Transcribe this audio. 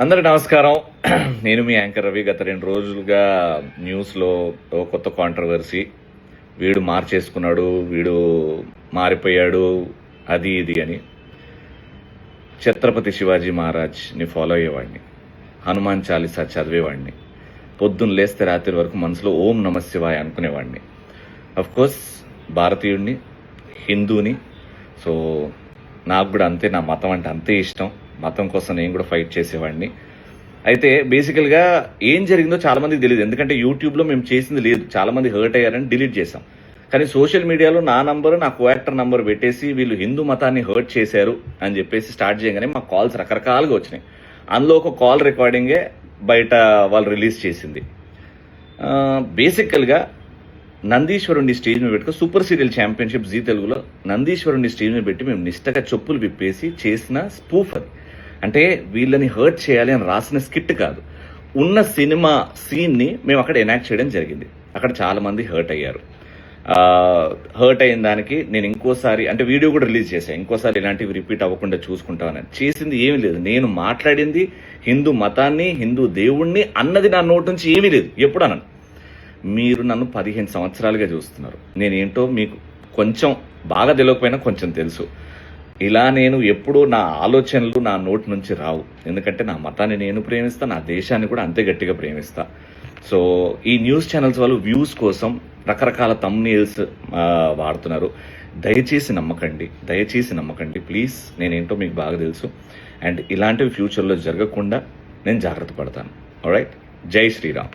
అందరి నమస్కారం. నేను మీ యాంకర్ రవి. గత రెండు రోజులుగా న్యూస్లో కొత్త కాంట్రవర్సీ వీడు మార్చేసుకున్నాడు వీడు మారిపోయాడు అది ఇది అని. ఛత్రపతి శివాజీ మహారాజ్ని ఫాలో అయ్యేవాడిని. హనుమాన్ చాలీసా చదివేవాడిని. పొద్దున్న లేస్తే రాత్రి వరకు మనసులో ఓం నమ శివాయ అనుకునేవాడిని. కోర్స్ భారతీయుడిని హిందూని సో నాకు కూడా అంతే నా మతం అంటే అంతే ఇష్టం. మతం కోసం నేను కూడా ఫైట్ చేసేవాడిని. అయితే బేసికల్గా ఏం జరిగిందో చాలామందికి తెలియదు ఎందుకంటే యూట్యూబ్లో మేము చేసింది లేదు. చాలామంది హర్ట్ అయ్యారని డిలీట్ చేసాం కానీ సోషల్ మీడియాలో నా నంబర్ నా కోయాక్టర్ నంబర్ పెట్టేసి వీళ్ళు హిందూ మతాన్ని హర్ట్ చేశారు అని చెప్పేసి స్టార్ట్ చేయగానే మా కాల్స్ రకరకాలుగా వచ్చినాయి. అందులో ఒక కాల్ రికార్డింగే బయట వాళ్ళు రిలీజ్ చేసింది. బేసికల్గా నందీశ్వరుణ్ణి స్టేజ్ మీద పెట్టుకో సూపర్ సీరియల్ ఛాంపియన్షిప్ జీ తెలుగులో నందీశ్వరుణ్ణి స్టేజ్ మీద పెట్టి మేము నిష్టగా చెప్పులు విప్పేసి చేసిన స్పూఫ్ అది. అంటే వీళ్ళని హర్ట్ చేయాలి అని రాసిన స్కిట్ కాదు. ఉన్న సినిమా సీన్ని మేము అక్కడ ఎనాక్ట్ చేయడం జరిగింది. అక్కడ చాలామంది హర్ట్ అయ్యారు. హర్ట్ అయిన దానికి నేను ఇంకోసారి అంటే వీడియో కూడా రిలీజ్ చేశాను ఇంకోసారి ఇలాంటివి రిపీట్ అవ్వకుండా చూసుకుంటామని. చేసింది ఏమీ లేదు. నేను మాట్లాడింది హిందూ మతాన్ని హిందూ దేవుణ్ణి అన్నది నా నోటి నుంచి ఏమీ లేదు. ఎప్పుడు అనను. మీరు నన్ను పదిహేను సంవత్సరాలుగా చూస్తున్నారు. నేనేంటో మీకు కొంచెం బాగా తెలియకపోయినా కొంచెం తెలుసు. ఇలా నేను ఎప్పుడూ నా ఆలోచనలు నా నోటి నుంచి రావు. ఎందుకంటే నా మతాన్ని నేను ప్రేమిస్తా నా దేశాన్ని కూడా అంతే గట్టిగా ప్రేమిస్తా. సో ఈ న్యూస్ ఛానల్స్ వాళ్ళు వ్యూస్ కోసం రకరకాల తమ్నీల్స్ వాడుతున్నారు. దయచేసి నమ్మకండి. దయచేసి నమ్మకండి. ప్లీజ్ నేనేంటో మీకు బాగా తెలుసు. అండ్ ఇలాంటివి ఫ్యూచర్లో జరగకుండా నేను జాగ్రత్త పడతాను. రైట్ జై శ్రీరామ్.